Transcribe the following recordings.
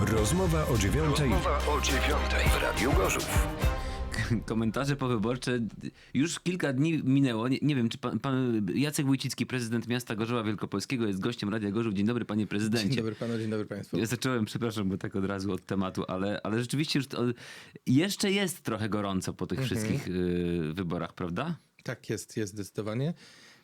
Rozmowa o dziewiątej Rozmowa o dziewiątej w Radiu Gorzów. komentarze powyborcze. Już kilka dni minęło. Nie, nie wiem, czy pan, pan Jacek Wójcicki, prezydent miasta Gorzowa Wielkopolskiego, jest gościem Radia Gorzów. Dzień dobry, panie prezydencie. Dzień dobry panu, dzień dobry państwu. Ja zacząłem, przepraszam, bo tak od razu od tematu, ale, ale rzeczywiście już to, jeszcze jest trochę gorąco po tych wszystkich y, wyborach, prawda? Tak jest, jest zdecydowanie.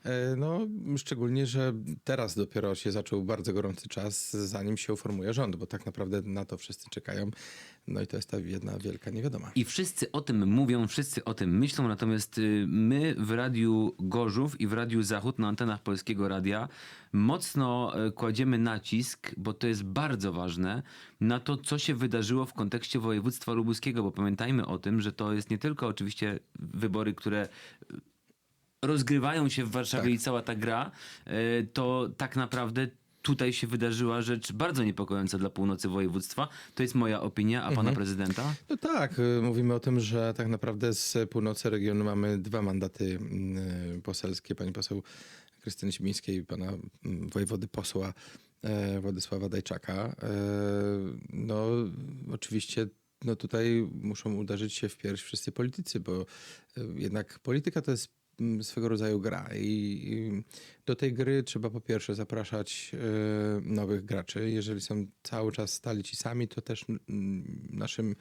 E, No, szczególnie, że teraz dopiero się zaczął bardzo gorący czas, zanim się uformuje rząd, bo tak naprawdę na to wszyscy czekają. No i to jest ta jedna wielka niewiadoma. I wszyscy o tym mówią, wszyscy o tym myślą, natomiast y, my w Radiu Gorzów i w Radiu Zachód na antenach Polskiego Radia mocno y, kładziemy nacisk, bo to jest bardzo ważne, na to, co się wydarzyło w kontekście województwa lubuskiego, bo pamiętajmy o tym, że to jest nie tylko oczywiście wybory, które rozgrywają się w Warszawie Tak. i cała ta gra, y, to tak naprawdę tutaj się wydarzyła rzecz bardzo niepokojąca dla północy województwa. To jest moja opinia, a pana prezydenta? No tak, y, mówimy o tym, że tak naprawdę z północy regionu mamy dwa mandaty y, poselskie. Pani poseł Krystyny Sibińskiej i pana mm, wojewody posła e, Władysława Dajczaka. E, No oczywiście no tutaj muszą uderzyć się w pierś wszyscy politycy, bo e, jednak polityka to jest mm, swego rodzaju gra i do tej gry trzeba po pierwsze zapraszać e, nowych graczy. Jeżeli są cały czas stali ci sami, to też mm, naszym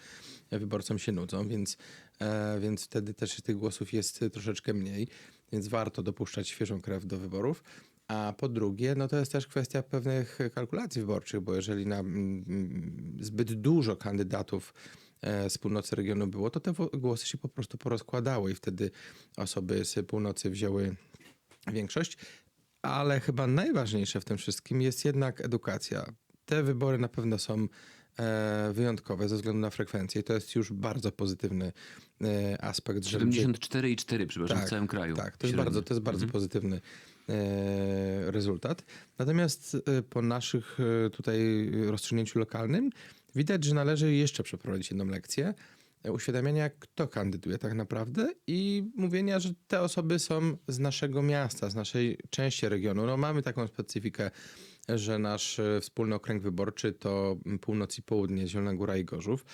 wyborcom się nudzą, więc, e, więc wtedy też tych głosów jest troszeczkę mniej, więc warto dopuszczać świeżą krew do wyborów. A po drugie, no to jest też kwestia pewnych kalkulacji wyborczych, bo jeżeli na mm, zbyt dużo kandydatów z północy regionu było, to te głosy się po prostu porozkładały i wtedy osoby z północy wzięły większość. Ale chyba najważniejsze w tym wszystkim jest jednak edukacja. Te wybory na pewno są e, wyjątkowe ze względu na frekwencję. i To jest już bardzo pozytywny e, aspekt. że ludzie- 74,4, przepraszam, w całym kraju. tak, to jest Średnio. bardzo, to jest bardzo pozytywny e, rezultat. Natomiast e, po naszych e, tutaj rozstrzygnięciu lokalnym widać, że należy jeszcze przeprowadzić jedną lekcję e, uświadamiania, kto kandyduje tak naprawdę i mówienia, że te osoby są z naszego miasta, z naszej części regionu. No, mamy taką specyfikę, że nasz e, wspólny okręg wyborczy to północ i południe, Zielona Góra i Gorzów.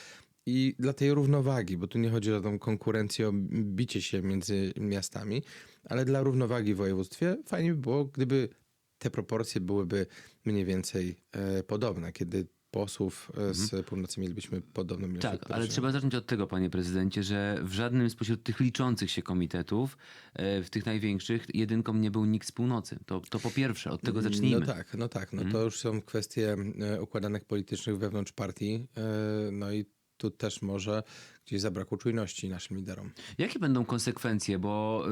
I dla tej równowagi, bo tu nie chodzi o tą konkurencję, o bicie się między miastami, ale dla równowagi w województwie fajnie by było, gdyby te proporcje byłyby mniej więcej e, podobne, kiedy posłów e, z północy mielibyśmy podobną ilość. Tak, ale trzeba zacząć od tego, panie prezydencie, że w żadnym spośród tych liczących się komitetów, e, w tych największych, jedynką nie był nikt z północy. To, to po pierwsze, od tego zacznijmy. No tak, no tak. No Mhm. to już są kwestie e, układanek politycznych wewnątrz partii. No i tu też może gdzieś zabrakło czujności naszym liderom. Jakie będą konsekwencje? Bo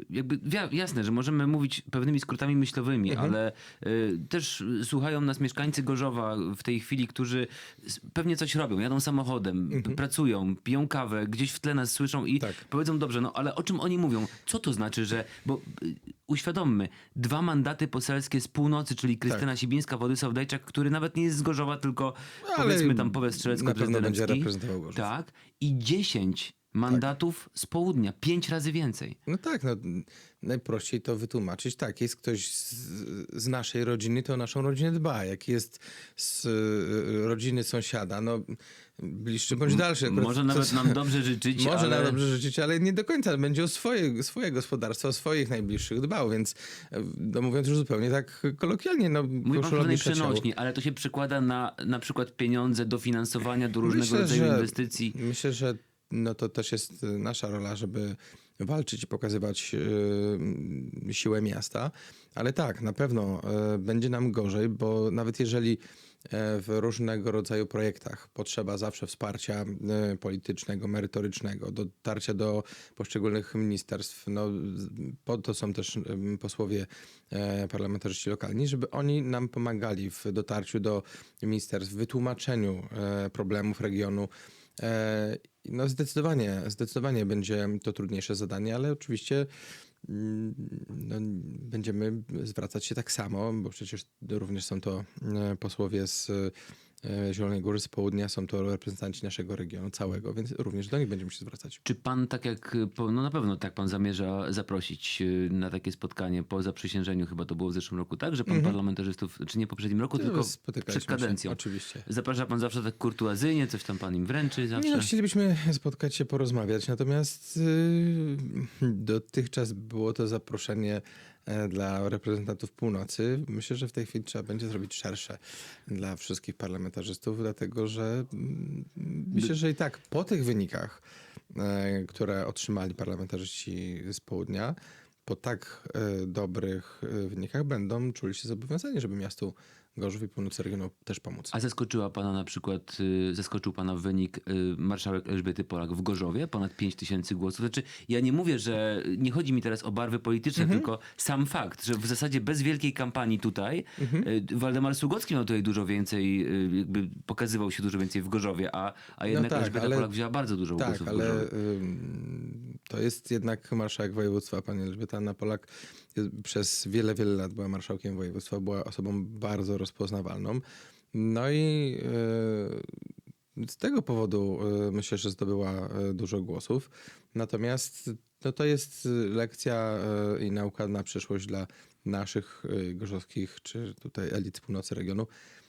y, jakby jasne, że możemy mówić pewnymi skrótami myślowymi, Mhm. ale y, też słuchają nas mieszkańcy Gorzowa w tej chwili, którzy pewnie coś robią, jadą samochodem, p- pracują, piją kawę, gdzieś w tle nas słyszą i Mhm. Tak. powiedzą, dobrze, no ale o czym oni mówią? Co to znaczy, że... Bo y, uświadommy, dwa mandaty poselskie z północy, czyli Krystyna Tak. Sibińska, Władysław Dajczak, który nawet nie jest z Gorzowa, tylko Ale powiedzmy tam powiesz na pewno będzie reprezentował Gorzów. Tak. I 10 mandatów z południa, pięć razy więcej. No tak, no, najprościej to wytłumaczyć. Tak, jest ktoś z, z naszej rodziny, to o naszą rodzinę dba. Jak jest z y, rodziny sąsiada, no bliższy bądź dalszy. Akurat Może nawet nam dobrze życzyć, Może ale... nam dobrze życzyć, ale nie do końca. Będzie o swoje, swoje gospodarstwo, o swoich najbliższych dbał, więc e, no mówiąc już zupełnie tak kolokwialnie, no Mówi pan pewnej przenośni, ale to się przekłada na na przykład pieniądze, dofinansowania do różnego rodzaju inwestycji. Myślę, że no to też jest nasza rola, żeby walczyć i pokazywać y, siłę miasta. Ale tak, na pewno y, będzie nam gorzej, bo nawet jeżeli w różnego rodzaju projektach potrzeba zawsze wsparcia y, politycznego, merytorycznego, dotarcia do poszczególnych ministerstw. No, po to są też y, posłowie e, parlamentarzyści lokalni, żeby oni nam pomagali w dotarciu do ministerstw, w wytłumaczeniu e, problemów regionu. E, No zdecydowanie, zdecydowanie będzie to trudniejsze zadanie, ale oczywiście no, będziemy zwracać się tak samo, bo przecież również są to e, posłowie z Zielonej Góry z południa są to reprezentanci naszego regionu całego, więc również do nich będziemy się zwracać. Czy pan tak jak, no na pewno tak pan zamierza zaprosić y, na takie spotkanie po zaprzysiężeniu, chyba to było w zeszłym roku, tak? Że pan parlamentarzystów, czy nie poprzednim roku, tylko Mhm. Spotykaliśmy przed kadencją. Się, oczywiście. Zaprasza pan zawsze tak kurtuazyjnie, coś tam pan im wręczy zawsze? Nie, no, chcielibyśmy spotkać się, porozmawiać, natomiast yy, dotychczas było to zaproszenie e, dla reprezentantów północy. Myślę, że w tej chwili trzeba będzie zrobić szersze dla wszystkich parlamentarzystów, dlatego że mm, myślę, że i tak po tych wynikach, e, które otrzymali parlamentarzyści z południa, po tak e, dobrych e, wynikach będą czuli się zobowiązani, żeby miastu Gorzów i północy regionu też pomóc. A zaskoczyła pana na przykład, y, zaskoczył pana wynik y, marszałek Elżbiety Polak w Gorzowie, ponad 5 tysięcy głosów. Znaczy, ja nie mówię, że nie chodzi mi teraz o barwy polityczne, Mhm. tylko sam fakt, że w zasadzie bez wielkiej kampanii tutaj Mhm. y, Waldemar Sługocki miał tutaj dużo więcej, jakby pokazywał się dużo więcej w Gorzowie, a, a jednak tak, Elżbieta ale- Polak wzięła bardzo dużo Tak, głosów w ale Gorzowie. ym, to jest jednak marszałek województwa, pani Elżbieta Anna Polak. Przez wiele, wiele lat była marszałkiem województwa, była osobą bardzo rozpoznawalną. No i yy, z tego powodu yy, myślę, że zdobyła yy, dużo głosów. Natomiast no, to jest lekcja i nauka na przyszłość dla naszych gorzowskich czy tutaj elit północy regionu, E,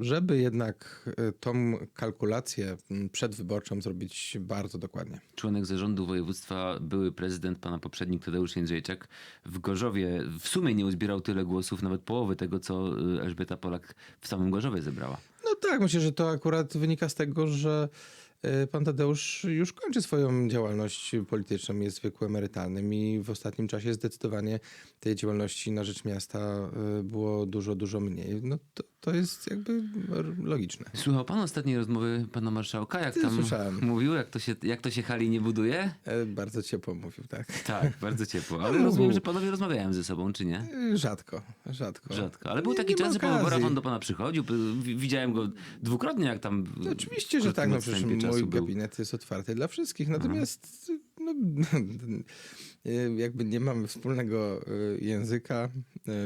żeby jednak e, tą kalkulację przedwyborczą zrobić bardzo dokładnie. członek zarządu województwa, były prezydent, pana poprzednik Tadeusz Jędrzejczak w Gorzowie w sumie nie uzbierał tyle głosów, nawet połowy tego, co y, Elżbieta Polak w samym Gorzowie zebrała. No tak, myślę, że to akurat wynika z tego, że e, pan Tadeusz już kończy swoją działalność polityczną, jest wieku emerytalnym i w ostatnim czasie zdecydowanie tej działalności na rzecz miasta e, było dużo, dużo mniej. No to, to jest jakby logiczne. Słuchał pan ostatniej rozmowy pana marszałka, jak Ty, tam słyszałem. mówił, jak to, się, jak to się hali nie buduje? E, Bardzo ciepło mówił, tak. Tak, bardzo ciepło. Ale No, rozumiem, że panowie rozmawiają ze sobą, czy nie? E, Rzadko, rzadko. Rzadko. Ale był Nie- taki nie ma czas, że pan okazji. Borafon do pana przychodził. wi- Widziałem go dwukrotnie, jak tam. No oczywiście, że tak. No przecież mój gabinet jest otwarty dla wszystkich. Natomiast no, jakby nie mamy wspólnego y, języka,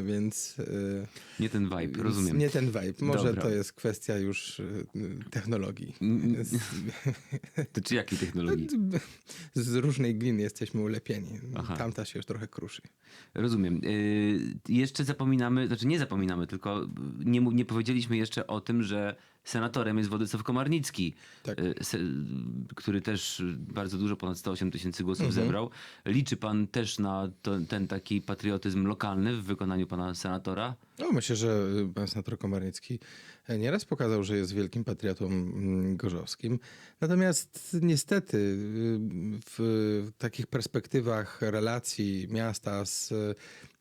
y, więc y, Nie ten vibe, rozumiem. nie ten vibe. Może Dobra. to jest kwestia już y, technologii. To czy jakiej technologii? Z różnej gliny jesteśmy ulepieni. Aha. Tamta się już trochę kruszy. Rozumiem. Jeszcze zapominamy, znaczy nie zapominamy, tylko nie, nie powiedzieliśmy jeszcze o tym, że senatorem jest Władysław Komarnicki, Tak. yy, se, który też bardzo dużo, ponad 108 tysięcy głosów Mhm. zebrał. Liczy pan też na to, ten taki patriotyzm lokalny w wykonaniu pana senatora? No, myślę, że pan senator Komarnicki e, nieraz pokazał, że jest wielkim patriotą mm, gorzowskim. Natomiast niestety y, w takich perspektywach relacji miasta z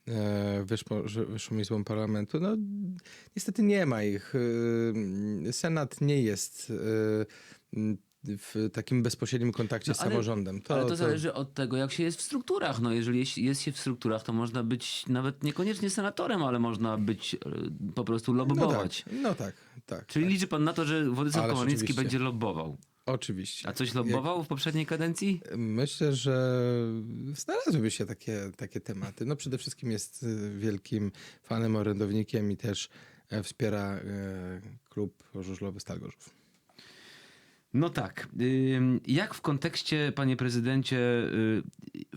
e, Wyższą, że- Wyższą Izbą Parlamentu, no niestety nie ma ich. Y, Senat nie jest y, w takim bezpośrednim kontakcie No, z ale- samorządem. Ale to, zależy od tego, jak się jest w strukturach. No, jeżeli jest, jest się w strukturach, to można być nawet niekoniecznie senatorem, ale można być e, po prostu no lobbować. tak, no tak, tak. Czyli liczy pan na to, że Władysław Komarnicki będzie lobbował. Oczywiście. A coś lobbował w poprzedniej kadencji? Myślę, że znalazłyby się takie, takie tematy. No przede wszystkim jest y, wielkim fanem, orędownikiem i też e, wspiera e, klub żużlowy Stal Gorzów. No tak. Jak w kontekście, panie prezydencie, y,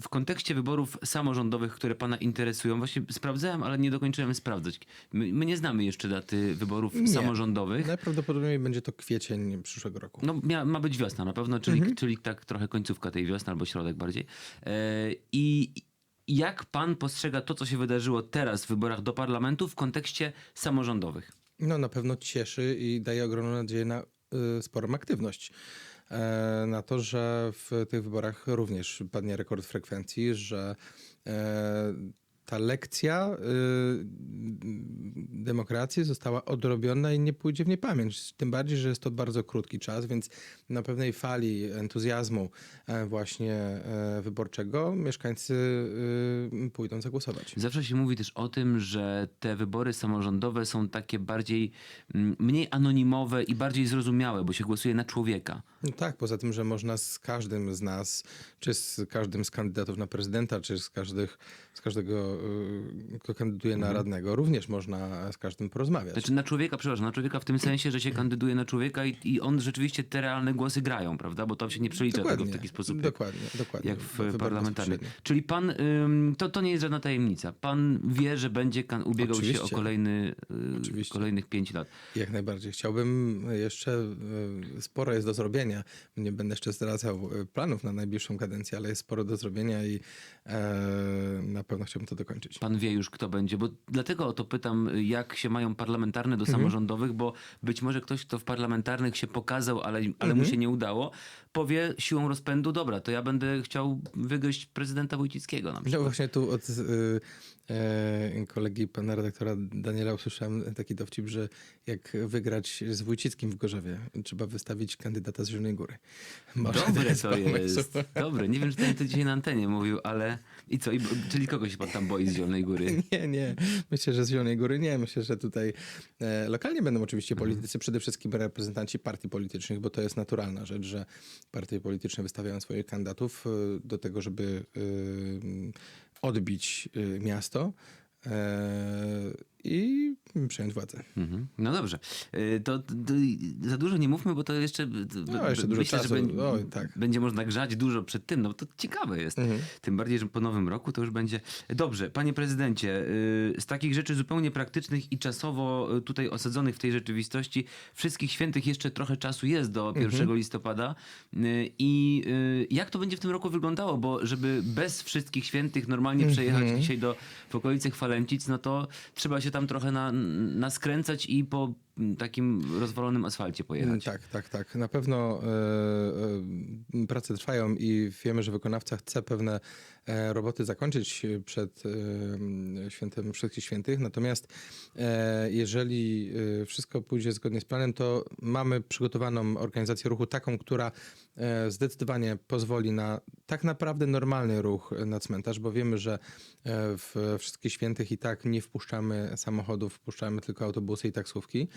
w kontekście wyborów samorządowych, które pana interesują, właśnie sprawdzałem, ale nie dokończyłem sprawdzać. My, my nie znamy jeszcze daty wyborów Nie. samorządowych. Najprawdopodobniej będzie to kwiecień przyszłego roku. No, mia, ma być wiosna na pewno, czyli, Mhm. czyli tak trochę końcówka tej wiosny albo środek bardziej. E, I jak pan postrzega to, co się wydarzyło teraz w wyborach do parlamentu w kontekście samorządowych? No na pewno cieszy i daje ogromną nadzieję na sporą aktywność. E, na to, że w tych wyborach również padnie rekord frekwencji, że e, ta lekcja y, demokracji została odrobiona i nie pójdzie w niepamięć. Tym bardziej, że jest to bardzo krótki czas, więc na pewnej fali entuzjazmu e, właśnie e, wyborczego mieszkańcy y, pójdą zagłosować. Zawsze się mówi też o tym, że te wybory samorządowe są takie bardziej, mm, mniej anonimowe i bardziej zrozumiałe, bo się głosuje na człowieka. No tak, poza tym, że można z każdym z nas, czy z każdym z kandydatów na prezydenta, czy z, każdych, z każdego kto kandyduje na radnego, również można z każdym porozmawiać. Mhm. Znaczy na człowieka, przepraszam, na człowieka w tym sensie, że się kandyduje na człowieka i, i on rzeczywiście te realne głosy grają, prawda? Bo to się nie przelicza tego w Dokładnie, taki sposób. jak- Dokładnie, dokładnie. Jak w parlamentarnych. Czyli pan, to, to nie jest żadna tajemnica. Pan wie, że będzie kan- ubiegał się o Oczywiście. kolejny, y, Oczywiście. kolejnych pięć lat. Jak najbardziej. Chciałbym jeszcze, y, sporo jest do zrobienia. Nie będę jeszcze zdradzał y, planów na najbliższą kadencję, ale jest sporo do zrobienia i e, na pewno chciałbym to dokończyć. Pan wie już, kto będzie, bo dlatego o to pytam, jak się mają parlamentarne do Mhm. samorządowych, bo być może ktoś, kto w parlamentarnych się pokazał, ale, ale Mhm. mu się nie udało, powie siłą rozpędu, dobra, to ja będę chciał wygryźć prezydenta Wójcickiego na No przykład. właśnie tu od y, e, kolegi pana redaktora Daniela usłyszałem taki dowcip, że jak wygrać z Wójcickim w Gorzowie, trzeba wystawić kandydata z Zielonej Góry. Może Dobre jest to pomysł. jest. Dobre. Nie wiem, czy ten to dzisiaj na antenie mówił, ale i co? I, czyli kogo się pan tam boi z Zielonej Góry? Nie, nie. Myślę, że z Zielonej Góry nie. Myślę, że tutaj e, lokalnie będą oczywiście Mhm. politycy, przede wszystkim reprezentanci partii politycznych, bo to jest naturalna rzecz, że partie polityczne wystawiają swoich kandydatów e, do tego, żeby e, odbić e, miasto e, i przejąć władzę. Mhm. No dobrze. Y, To, to za dużo nie mówmy, bo to jeszcze. No, jeszcze dużo myślę, czasu. że będzie, Oj, tak. będzie można grzać dużo przed tym. No to ciekawe jest. Mhm. Tym bardziej, że po nowym roku to już będzie. Dobrze, panie prezydencie, y, z takich rzeczy zupełnie praktycznych i czasowo y, tutaj osadzonych w tej rzeczywistości, wszystkich świętych jeszcze trochę czasu jest do 1 listopada. Y, I y, jak to będzie w tym roku wyglądało? Bo żeby bez wszystkich świętych normalnie przejechać dzisiaj do w okolice Chwalęcic, no to trzeba się tam trochę na, naskręcać i po takim rozwalonym asfalcie pojechać. Tak, tak, tak. Na pewno e, e, prace trwają i wiemy, że wykonawca chce pewne e, roboty zakończyć przed świętem Wszystkich Świętych. Natomiast jeżeli wszystko pójdzie zgodnie z planem, to mamy przygotowaną organizację ruchu taką, która zdecydowanie pozwoli na tak naprawdę normalny ruch na cmentarz, bo wiemy, że w Wszystkich Świętych i tak nie wpuszczamy samochodów, wpuszczamy tylko autobusy i taksówki,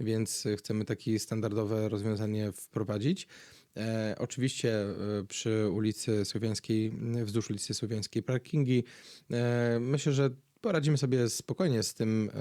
więc chcemy takie standardowe rozwiązanie wprowadzić. E, oczywiście e, przy ulicy Słowiańskiej, wzdłuż ulicy Słowiańskiej parkingi. E, myślę, że poradzimy sobie spokojnie z tym, e,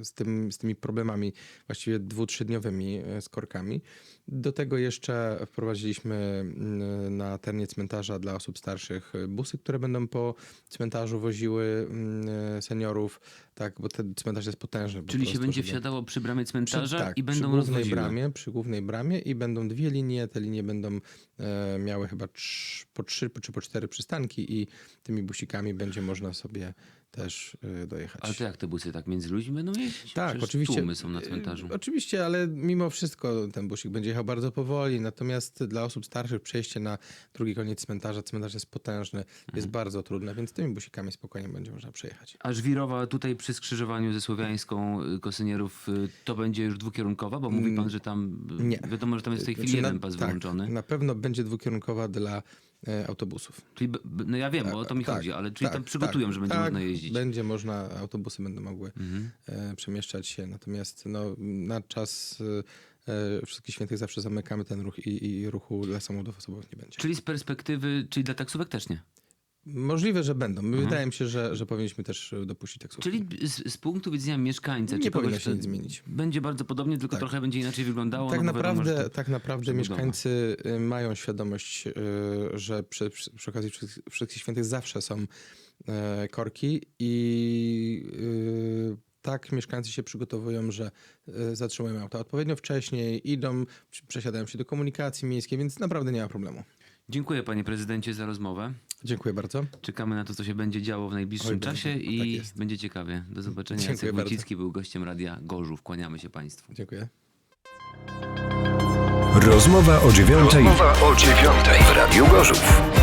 e, z, tym, z tymi problemami właściwie dwu, trzydniowymi e, z korkami. Do tego jeszcze wprowadziliśmy mm, na terenie cmentarza dla osób starszych busy, które będą po cmentarzu woziły mm, seniorów, tak, bo ten cmentarz jest potężny. po Czyli się będzie wsiadało przy bramie cmentarza przy, tak, i będą przy głównej rozwoziły. bramie, przy głównej bramie i będą dwie linie. Te linie będą e, miały chyba trz, po trzy czy po cztery przystanki i tymi busikami będzie można sobie też e, dojechać. Ale to jak te busy tak między ludźmi będą jeździć? Tak, Przecież oczywiście. Tłumy są na cmentarzu. E, Oczywiście, ale mimo wszystko ten busik będzie jechał bardzo powoli. Natomiast dla osób starszych przejście na drugi koniec cmentarza, cmentarz jest potężny, Mhm. jest bardzo trudne, więc tymi busikami spokojnie będzie można przejechać. A żwirowa tutaj przy skrzyżowaniu ze Słowiańską y, Kosynierów y, to będzie już dwukierunkowa? Bo mówi pan, że tam y, Mm, nie. wiadomo, że tam jest w tej chwili Znaczy, jeden na, pas tak, wyłączony. Na pewno będzie dwukierunkowa dla autobusów. Czyli, no ja wiem, bo o to mi Tak, chodzi, ale czyli tak, tam przygotują, tak, że będzie tak, można jeździć. Mhm. Będzie można, autobusy będą mogły e, przemieszczać się, natomiast no, na czas e, e, Wszystkich Świętych zawsze zamykamy ten ruch i, i ruchu dla samochodów osobowych nie będzie. Czyli z perspektywy, czyli dla taksówek też nie. Możliwe, że będą. Wydaje mi się, że, że powinniśmy też e, dopuścić taksówki. Mhm. Czyli z, z punktu widzenia mieszkańca, Nie powinno się nic zmienić. Będzie bardzo podobnie, tylko Tak. trochę będzie inaczej wyglądało. tak no wiadomo, naprawdę, to- tak naprawdę mieszkańcy y, mają świadomość, y, że przy, przy, okazji Wszystkich- Świętych zawsze są e, korki i tak mieszkańcy się przygotowują, że zatrzymują auta odpowiednio wcześniej, idą, przesiadają się do komunikacji miejskiej, więc naprawdę nie ma problemu. Dziękuję panie prezydencie za rozmowę. Dziękuję bardzo. Czekamy na to, co się będzie działo w najbliższym Oj, czasie i Tak jest. będzie ciekawie. Do zobaczenia. Dziękuję Jacek. Wójcicki był gościem Radia Gorzów. Kłaniamy się państwu. Dziękuję. Rozmowa o dziewiątej w Radiu Gorzów.